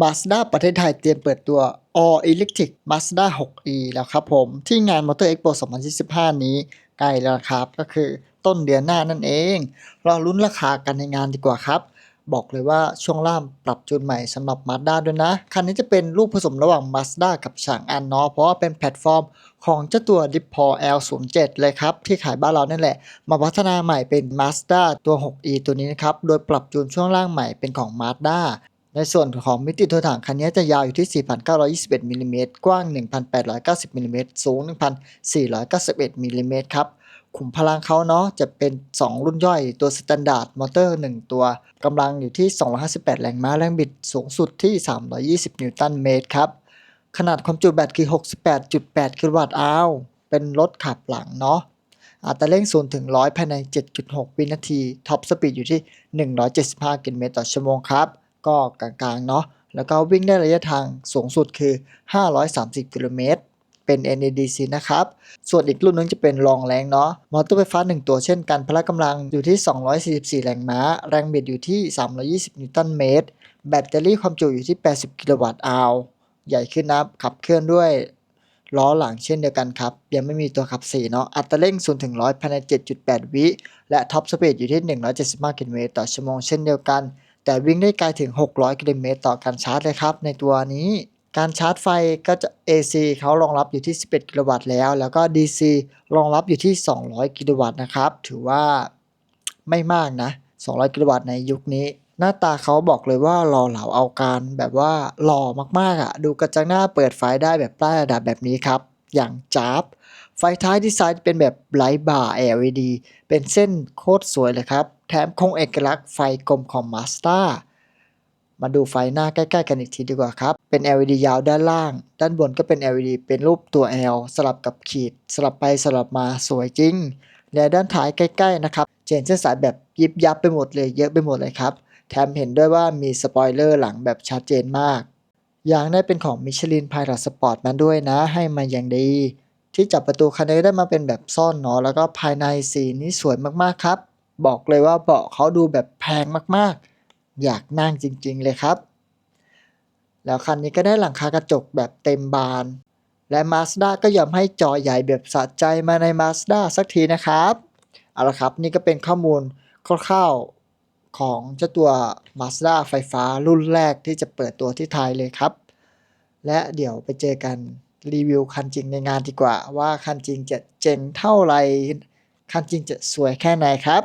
Mazda ประเทศไทยเตรียมเปิดตัว All Electric Mazda 6e แล้วครับผม ที่งาน Motor Expo 2025 นี้ใกล้แล้วครับ ก็คือต้นเดือนหน้านั่นเองรอลุ้นราคากันในงานดีกว่าครับ บอกเลยว่าช่วงล่างปรับจูนใหม่สำหรับ Mazda ด้วยนะ คันนี้จะเป็นลูกผสมระหว่าง Mazda กับฉางอันเนาะเพราะว่าเป็นแพลตฟอร์มของเจ้าตัว d i p p o L07 เลยครับ ที่ขายบ้านเรานั่นแหละ มาพัฒนาใหม่เป็น Mazda ตัว 6e ตัวนี้นะครับ โดยปรับจูนช่วงล่างใหม่เป็นของ Mazda ในส่วนของมิติตัวถังคันนี้จะยาวอยู่ที่ 4,921มิลลิเมตรกว้าง 1,890มิลลิเมตรสูง 1,491มิลลิเมตรครับขุมพลังเขาเนาะจะเป็น 2 รุ่นย่อยตัวสแตนดาร์ดมอเตอร์ 1 ตัวกำลังอยู่ที่ 258 แรงม้าแรงบิดสูงสุดที่ 320 นิวตันเมตรครับ ขนาดความจุแบตคือ 68.8 กิโลวัตต์อาวเป็นรถขับหลังเนาะอัตราเร่ง0ถึง100 ภายใน 7.6 วินาที ท็อปสปีดอยู่ที่ 175 กิโลเมตรต่อชั่วโมงครับ ก็กลางๆเนาะแล้วก็วิ่งได้ระยะทางสูงสุดคือ 530 กิโลเมตร เป็น NADC นะครับ ส่วนอีกรุ่นนึงจะเป็นรองแรงเนาะ มอเตอร์ไฟฟ้า 1 ตัวเช่นกัน พละกำลังอยู่ที่ 244 แรงม้า แรงบิดอยู่ที่ 320 นิวตันเมตร แบตเตอรี่ความจุอยู่ที่ 80 กิโลวัตต์อาวใหญ่ขึ้นนะขับเคลื่อนด้วยล้อหลังเช่นเดียวกันครับ ยังไม่มีตัวขับ4เนาะ อัตราเร่ง 0 ถึง 100 ภายใน 7.8 วิ และท็อปสปีดอยู่ที่ 175 กิโลเมตรต่อชั่วโมงเช่นเดียวกัน แต่วิ่งได้ไกลถึง 600 กิโลเมตรต่อการชาร์จเลยครับ ในตัวนี้การชาร์จไฟก็จะ AC เขารองรับอยู่ที่ 11 กิโลวัตต์แล้ว แล้วก็ DC รองรับอยู่ที่ 200 กิโลวัตต์นะครับ ถือว่าไม่มากนะ 200 กิโลวัตต์ในยุคนี้ หน้าตาเขาบอกเลยว่าหล่อเหลาเอาการแบบว่าหล่อมากๆอะ่ะ ดูกระจังหน้าเปิดไฟได้แบบป้ายระดับแบบนี้ครับ อย่างจ้าบไฟท้ายดีไซน์เป็นแบบไลท์บาร์ LED เป็นเส้นโคตรสวยเลยครับ แถมคงเอกลักษณ์ไฟกลมของ Mazda มาดูไฟหน้าใกล้ๆกันอีกทีดีกว่าครับ เป็น LED ยาวด้านล่าง ด้านบนก็เป็น LED เป็นรูปตัว L สลับกับขีด สลับไปสลับมาสวยจริง และด้านท้ายใกล้ๆนะครับเจนเส้นสายแบบยิบยับไปหมดเลยเยอะไปหมดเลยครับ แถมเห็นด้วยว่ามีสปอยเลอร์หลังแบบชัดเจนมากยางได้เป็นของมิชลิน Pilot Sport มาด้วยนะ ให้มาอย่างดี ที่จับประตูคันนี้ได้มาเป็นแบบซ่อนเนาะแล้วก็ภายในสีนี้สวยมากๆครับ บอกเลยว่าเบาะเขาดูแบบแพงมากๆ อยากนั่งจริงๆเลยครับ แล้วคันนี้ก็ได้หลังคากระจกแบบเต็มบาน และ Mazda ก็ยอมให้จอใหญ่แบบสะใจมาใน Mazda สักทีนะครับ เอาละครับนี่ก็เป็นข้อมูลคร่าวๆของเจ้าตัว Mazda ไฟฟ้ารุ่นแรกที่จะเปิดตัวที่ไทยเลยครับ และเดี๋ยวไปเจอกันรีวิวคันจริงในงานดีกว่า ว่าคันจริงจะเจ๋งเท่าไหร่คันจริงจะสวยแค่ไหนครับ